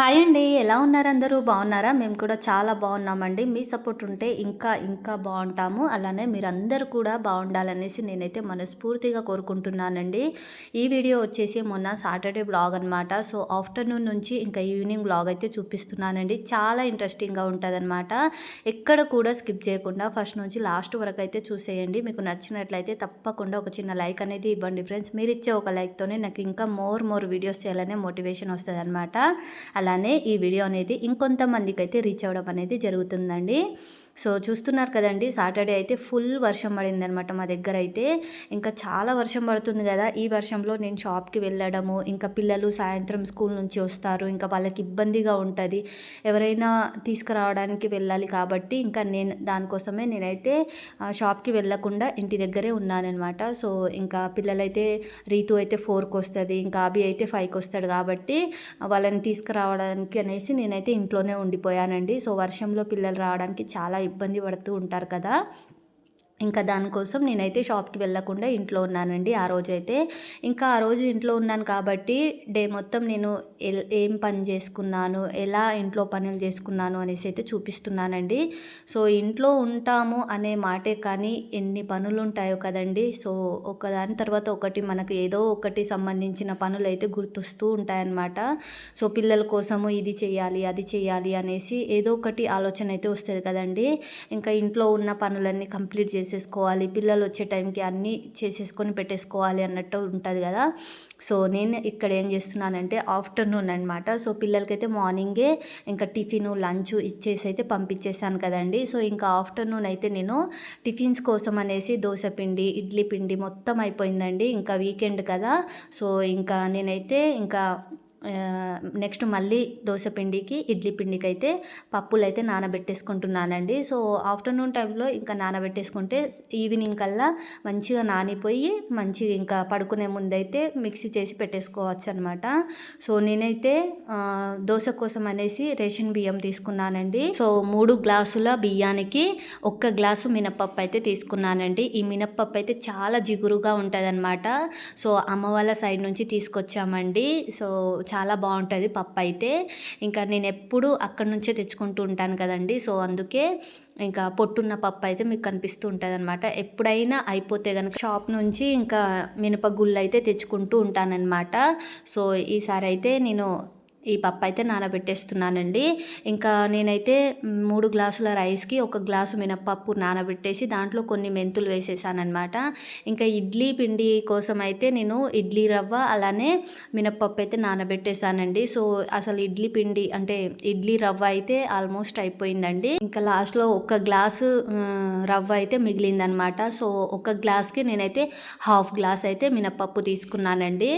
Hi అండి. ఎలా ఉన్నారు అందరూ? బాగున్నారా? మేము కూడా చాలా బాగున్నామండి. మీ సపోర్ట్ ఉంటే ఇంకా ఇంకా బాగుంటాము. అలానే మీరందరూ కూడా బాగుండాలనేసి నేనైతే మనస్ఫూర్తిగా కోరుకుంటున్నానండి. ఈ వీడియో వచ్చేసి మొన్న సాటర్డే బ్లాగ్ అనమాట సో ఆఫ్టర్నూన్ నుంచి ఇంకా ఈవినింగ్ బ్లాగ్ అయితే చూపిస్తున్నానండి. చాలా ఇంట్రెస్టింగ్గా ఉంటుందన్నమాట. ఎక్కడ కూడా స్కిప్ చేయకుండా ఫస్ట్ నుంచి లాస్ట్ వరకు అయితే చూసేయండి. మీకు నచ్చినట్లయితే తప్పకుండా ఒక చిన్న లైక్ అనేది ఇవ్వండి ఫ్రెండ్స్. మీరు ఇచ్చే ఒక లైక్తోనే నాకు ఇంకా మోర్ మోర్ వీడియోస్ చేయాలనే మోటివేషన్ వస్తుంది అనమాట అలానే ఈ వీడియో అనేది ఇంకొంతమందికి అయితే రీచ్ అవ్వడం అనేది జరుగుతుందండి. సో చూస్తున్నారు కదండి సాటర్డే అయితే ఫుల్ వర్షం పడింది అనమాట మా దగ్గర అయితే. ఇంకా చాలా వర్షం పడుతుంది కదా ఈ వర్షంలో నేను షాప్కి వెళ్ళడము ఇంకా పిల్లలు సాయంత్రం స్కూల్ నుంచి వస్తారు ఇంకా వాళ్ళకి ఇబ్బందిగా ఉంటుంది. ఎవరైనా తీసుకురావడానికి వెళ్ళాలి కాబట్టి ఇంకా నేను దానికోసమే నేనైతే షాప్కి వెళ్ళకుండా ఇంటి దగ్గరే ఉన్నానమాట సో ఇంకా పిల్లలైతే రీతు అయితే ఫోర్కి వస్తుంది ఇంకా అభి అయితే ఫైవ్కి వస్తాడు కాబట్టి వాళ్ళని తీసుకురావడానికి అనేసి నేనైతే ఇంట్లోనే ఉండిపోయానండి. సో వర్షంలో పిల్లలు రావడానికి చాలా ఇబ్బంది పడుతూ ఉంటారు కదా. ఇంకా దానికోసం నేనైతే షాప్కి వెళ్ళకుండా ఇంట్లో ఉన్నానండి. ఆ రోజైతే ఇంకా ఆ రోజు ఇంట్లో ఉన్నాను కాబట్టి డే మొత్తం నేను ఏం పని చేసుకున్నాను ఎలా ఇంట్లో పనులు చేసుకున్నాను అనేసి అయితే చూపిస్తున్నానండి. సో ఇంట్లో ఉంటాము అనే మాటే కానీ ఎన్ని పనులు ఉంటాయో కదండి. సో ఒకదాని తర్వాత ఒకటి మనకు ఏదో ఒకటి సంబంధించిన పనులు అయితే గుర్తొస్తూ ఉంటాయన్నమాట. సో పిల్లల కోసము ఇది చేయాలి అది చేయాలి అనేసి ఏదో ఒకటి ఆలోచన అయితే వస్తుంది కదండి. ఇంకా ఇంట్లో ఉన్న పనులన్నీ కంప్లీట్ చేసి చేసేసుకోవాలి. పిల్లలు వచ్చే టైంకి అన్నీ చేసేసుకొని పెట్టేసుకోవాలి అన్నట్టు ఉంటుంది కదా. సో నేను ఇక్కడ ఏం చేస్తున్నానంటే ఆఫ్టర్నూన్ అనమాట సో పిల్లలకైతే మార్నింగే ఇంకా టిఫిన్ లంచ్ ఇచ్చేసి అయితే పంపించేసాను కదండి. సో ఇంకా ఆఫ్టర్నూన్ అయితే నేను టిఫిన్స్ కోసం అనేసి దోశ పిండి ఇడ్లీ పిండి మొత్తం అయిపోయిందండి. ఇంకా వీకెండ్ కదా. సో ఇంకా నేనైతే ఇంకా నెక్స్ట్ మళ్ళీ దోశ పిండికి ఇడ్లీ పిండికి అయితే పప్పులు అయితే నానబెట్టేసుకుంటున్నానండి. సో ఆఫ్టర్నూన్ టైంలో ఇంకా నానబెట్టేసుకుంటే ఈవినింగ్ కల్లా మంచిగా నానిపోయి మంచిగా ఇంకా పడుకునే ముందైతే మిక్సీ చేసి పెట్టేసుకోవచ్చు అనమాట సో నేనైతే దోశ కోసం అనేసి రేషన్ బియ్యం తీసుకున్నానండి. సో మూడు గ్లాసుల బియ్యానికి ఒక్క గ్లాసు మినప్పప్పు అయితే తీసుకున్నానండి. ఈ మినప్పప్పు అయితే చాలా జిగురుగా ఉంటుంది సో అమ్మ వాళ్ళ సైడ్ నుంచి తీసుకొచ్చామండి. సో చాలా బాగుంటుంది పప్పు అయితే. ఇంకా నేను ఎప్పుడు అక్కడి నుంచే తెచ్చుకుంటూ ఉంటాను కదండి. సో అందుకే ఇంకా పొట్టున్న పప్పు అయితే మీకు కనిపిస్తూ ఉంటుంది అనమాట ఎప్పుడైనా అయిపోతే కనుక షాప్ నుంచి ఇంకా మినపగుళ్ళు అయితే తెచ్చుకుంటూ ఉంటానన్నమాట. సో ఈసారి అయితే నేను ఈ పప్పు అయితే నానబెట్టేస్తున్నానండి. ఇంకా నేనైతే మూడు గ్లాసుల రైస్కి ఒక గ్లాసు మినప్పప్పు నానబెట్టేసి దాంట్లో కొన్ని మెంతులు వేసేసానమాట ఇంకా ఇడ్లీ పిండి కోసం అయితే నేను ఇడ్లీ రవ్వ అలానే మినప్పప్పు అయితే నానబెట్టేసానండి. సో అసలు ఇడ్లీ పిండి అంటే ఇడ్లీ రవ్వ అయితే ఆల్మోస్ట్ అయిపోయిందండి. ఇంకా లాస్ట్లో ఒక గ్లాసు రవ్వ అయితే మిగిలిందనమాట సో ఒక గ్లాస్కి నేనైతే హాఫ్ గ్లాస్ అయితే మినప్పప్పు తీసుకున్నానండి.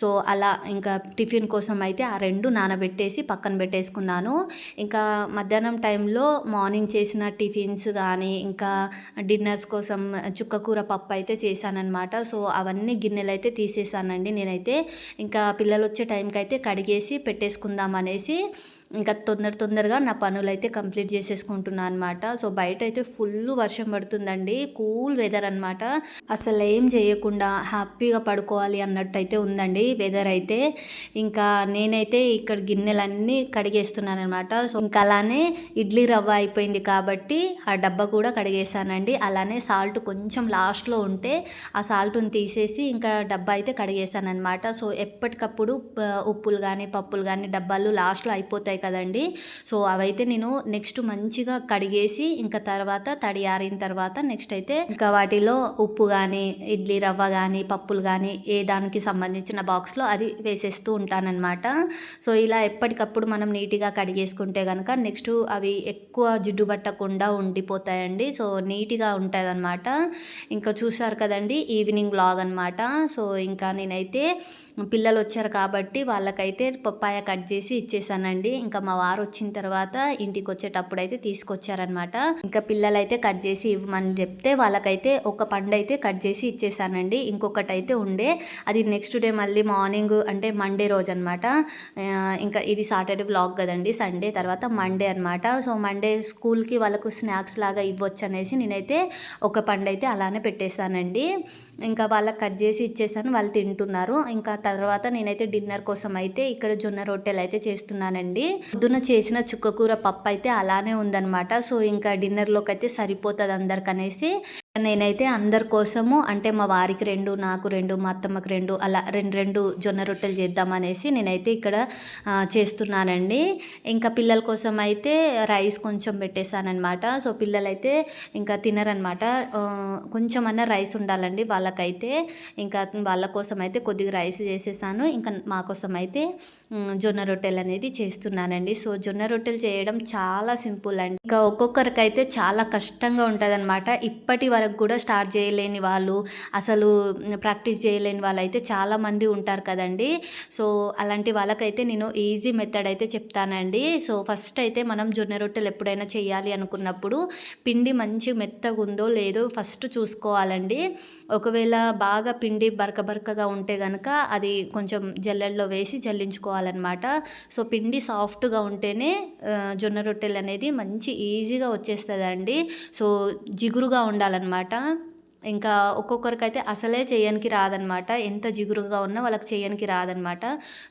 సో అలా ఇంకా టిఫిన్ కోసం అయితే ఆ రెండు రెండు నానబెట్టేసి పక్కన పెట్టేసుకున్నాను. ఇంకా మధ్యాహ్నం టైంలో మార్నింగ్ చేసిన టిఫిన్స్ కానీ ఇంకా డిన్నర్స్ కోసం చుక్కకూర పప్పు అయితే చేశానమాట సో అవన్నీ గిన్నెలు అయితే తీసేసానండి నేనైతే. ఇంకా పిల్లలు వచ్చే టైంకి అయితే కడిగేసి పెట్టేసుకుందాం అనేసి ఇంకా తొందర తొందరగా నా పనులు అయితే కంప్లీట్ చేసేసుకుంటున్నాను అనమాట సో బయట అయితే ఫుల్ వర్షం పడుతుందండి. కూల్ వెదర్ అనమాట అసలు ఏం చేయకుండా హ్యాపీగా పడుకోవాలి అన్నట్టు అయితే ఉందండి వెదర్ అయితే. ఇంకా నేనైతే ఇక్కడ గిన్నెలన్నీ కడిగేస్తున్నాను అనమాట సో ఇంకా అలానే ఇడ్లీ రవ్వ అయిపోయింది కాబట్టి ఆ డబ్బా కూడా కడిగేసానండి అలానే సాల్ట్ కొంచెం లాస్ట్లో ఉంటే ఆ సాల్ట్ని తీసేసి ఇంకా డబ్బా అయితే కడిగేసాను అనమాట సో ఎప్పటికప్పుడు ఉప్పులు కానీ పప్పులు కానీ డబ్బాలు లాస్ట్లో అయిపోతాయి ఉంటాయి కదండి. సో అవైతే నేను నెక్స్ట్ మంచిగా కడిగేసి ఇంకా తర్వాత తడి ఆరిన తర్వాత నెక్స్ట్ అయితే ఇంకా వాటిలో ఉప్పు కానీ ఇడ్లీ రవ్వ కానీ పప్పులు కానీ ఏ దానికి సంబంధించిన బాక్స్లో అది వేసేస్తూ ఉంటానన్నమాట. సో ఇలా ఎప్పటికప్పుడు మనం నీట్గా కడిగేసుకుంటే కనుక నెక్స్ట్ అవి ఎక్కువ జిడ్డు పట్టకుండా ఉండిపోతాయండి. సో నీట్గా ఉంటుంది అనమాట ఇంకా చూసారు కదండి ఈవినింగ్ బ్లాగ్ అనమాట సో ఇంకా నేనైతే పిల్లలు వచ్చారు కాబట్టి వాళ్ళకైతే పప్పాయ కట్ చేసి ఇచ్చేసానండి. ఇంకా మా వారు వచ్చిన తర్వాత ఇంటికి వచ్చేటప్పుడు అయితే తీసుకొచ్చారనమాట ఇంకా పిల్లలైతే కట్ చేసి ఇవ్వమని చెప్తే వాళ్ళకైతే ఒక పండు అయితే కట్ చేసి ఇచ్చేసానండి. ఇంకొకటి అయితే ఉండే. అది నెక్స్ట్ డే మళ్ళీ మార్నింగ్ అంటే మండే రోజు అనమాట ఇంకా ఇది సాటర్డే బ్లాగ్ కదండి. సండే తర్వాత మండే అనమాట సో మండే స్కూల్కి వాళ్ళకు స్నాక్స్ లాగా ఇవ్వచ్చు అనేసి నేనైతే ఒక పండు అయితే అలానే పెట్టేశానండి ఇంకా వాళ్ళకి కట్ చేసి ఇచ్చేసాను. వాళ్ళు తింటున్నారు. ఇంకా తర్వాత నేనైతే డిన్నర్ కోసం అయితే ఇక్కడ జొన్న రొట్టెలు అయితే చేస్తున్నానండి. పొద్దున చేసిన చుక్కకూర పప్పు అయితే అలానే ఉందన్నమాట. సో ఇంకా డిన్నర్లోకి అయితే సరిపోతుంది అందరికనేసి. నేనైతే అందరి కోసము అంటే మా వారికి రెండు నాకు రెండు మా అత్తమ్మకి రెండు అలా రెండు రెండు జొన్న రొట్టెలు చేద్దామనేసి నేనైతే ఇక్కడ చేస్తున్నానండి. ఇంకా పిల్లల కోసం అయితే రైస్ కొంచెం పెట్టేశానమాట సో పిల్లలైతే ఇంకా తినరనమాట కొంచెం అన్న రైస్ ఉండాలండి వాళ్ళకైతే. ఇంకా వాళ్ళ కోసం అయితే కొద్దిగా రైస్ చేసేసాను. ఇంకా మా కోసం అయితే జొన్న రొట్టెలు అనేది చేస్తున్నానండి. సో జొన్న రొట్టెలు చేయడం చాలా సింపుల్ అండి. ఇంకా ఒక్కొక్కరికైతే చాలా కష్టంగా ఉంటుందన్నమాట. ఇప్పటి వరకు కూడా స్టార్ట్ చేయలేని వాళ్ళు అసలు ప్రాక్టీస్ చేయలేని వాళ్ళు అయితే చాలామంది ఉంటారు కదండి. సో అలాంటి వాళ్ళకైతే నేను ఈజీ మెథడ్ అయితే చెప్తానండి. సో ఫస్ట్ అయితే మనం జొన్న రొట్టెలు ఎప్పుడైనా చేయాలి అనుకున్నప్పుడు పిండి మంచి మెత్తగా ఉందో లేదో ఫస్ట్ చూసుకోవాలండి. ఒకవేళ బాగా పిండి బరక బరకగా ఉంటే కనుక అది కొంచెం జల్లెల్లో వేసి జల్లించుకోవాలి. చేసుకోవాలన్నమాట సో పిండి సాఫ్ట్గా ఉంటేనే జొన్న రొట్టెలు అనేది మంచి ఈజీగా వచ్చేస్తుందండి. సో జిగురుగా ఉండాలన్నమాట. ఇంకా ఒక్కొక్కరికైతే అసలే చేయనికి రాదనమాట ఎంత జిగురుగా ఉన్నా వాళ్ళకి చేయనికి రాదనమాట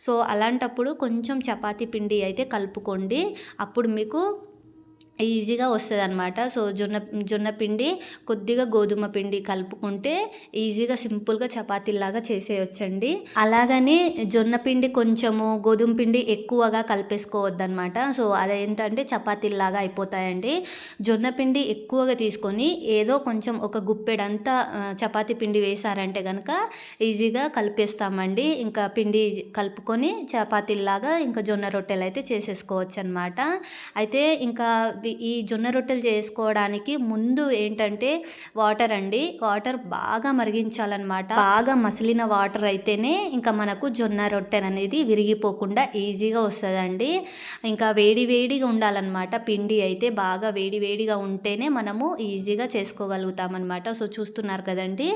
సో అలాంటప్పుడు కొంచెం చపాతీ పిండి అయితే కలుపుకోండి. అప్పుడు మీకు ఈజీగా వస్తుంది అనమాట సో జొన్న జొన్న పిండి కొద్దిగా గోధుమ పిండి కలుపుకుంటే ఈజీగా సింపుల్గా చపాతీలాగా చేసేయొచ్చండి. అలాగని జొన్న పిండి కొంచెము గోధుమ పిండి ఎక్కువగా కలిపేసుకోవద్దనమాట సో అదేంటంటే చపాతీలాగా అయిపోతాయండి. జొన్న పిండి ఎక్కువగా తీసుకొని ఏదో కొంచెం ఒక గుప్పెడంతా చపాతి చపాతీ పిండి వేసారంటే కనుక ఈజీగా కలిపేస్తామండి. ఇంకా పిండి కలుపుకొని చపాతీలాగా ఇంకా జొన్న రొట్టెలు అయితే చేసేసుకోవచ్చు అనమాట అయితే ఇంకా ఈ జొన్న రొట్టెలు చేసుకోవడానికి ముందు ఏంటంటే వాటర్ అండి. వాటర్ బాగా మరిగించాలన్నమాట. బాగా మసిలిన వాటర్ అయితేనే ఇంకా మనకు జొన్న రొట్టె అనేది విరిగిపోకుండా ఈజీగా వస్తుందండి. ఇంకా వేడి వేడిగా ఉండాలన్నమాట. పిండి అయితే బాగా వేడి వేడిగా ఉంటేనే మనము ఈజీగా చేసుకోగలుగుతాం అనమాట సో చూస్తున్నారు కదండి.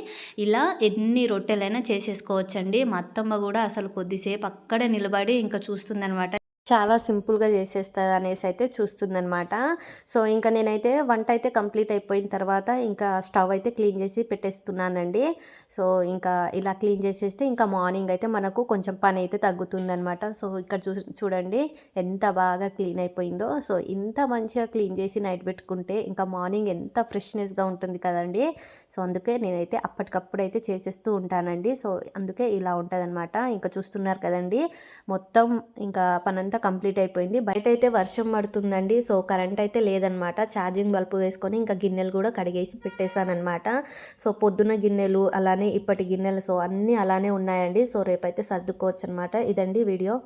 ఇలా ఎన్ని రొట్టెలైనా చేసేసుకోవచ్చండి. మా అత్తమ్మ కూడా అసలు కొద్దిసేపు అక్కడ నిలబడి ఇంకా చూస్తుందన్నమాట. చాలా సింపుల్గా చేసేస్తుంది అనేసి అయితే చూస్తుందనమాట సో ఇంకా నేనైతే వంట అయితే కంప్లీట్ అయిపోయిన తర్వాత ఇంకా స్టవ్ అయితే క్లీన్ చేసి పెట్టేస్తున్నానండి. సో ఇంకా ఇలా క్లీన్ చేసేస్తే ఇంకా మార్నింగ్ అయితే మనకు కొంచెం పని అయితే తగ్గుతుందనమాట సో ఇక్కడ చూ చూడండి ఎంత బాగా క్లీన్ అయిపోయిందో. సో ఇంత మంచిగా క్లీన్ చేసి నైట్ పెట్టుకుంటే ఇంకా మార్నింగ్ ఎంత ఫ్రెష్నెస్గా ఉంటుంది కదండి. సో అందుకే నేనైతే అప్పటికప్పుడు అయితే చేసేస్తూ ఉంటానండి. సో అందుకే ఇలా ఉంటుందన్నమాట. ఇంకా చూస్తున్నారు కదండి. మొత్తం ఇంకా పనంతా కంప్లీట్ అయిపోయింది. బయట అయితే వర్షం పడుతుందండి. సో కరెంట్ అయితే లేదనమాట ఛార్జింగ్ బల్బు వేసుకొని ఇంకా గిన్నెలు కూడా కడిగేసి పెట్టేశానమాట సో పొద్దున గిన్నెలు అలానే ఇప్పటి గిన్నెలు. సో అన్నీ అలానే ఉన్నాయండి. సో రేపైతే సర్దుకోవచ్చు అనమాట ఇదండి వీడియో.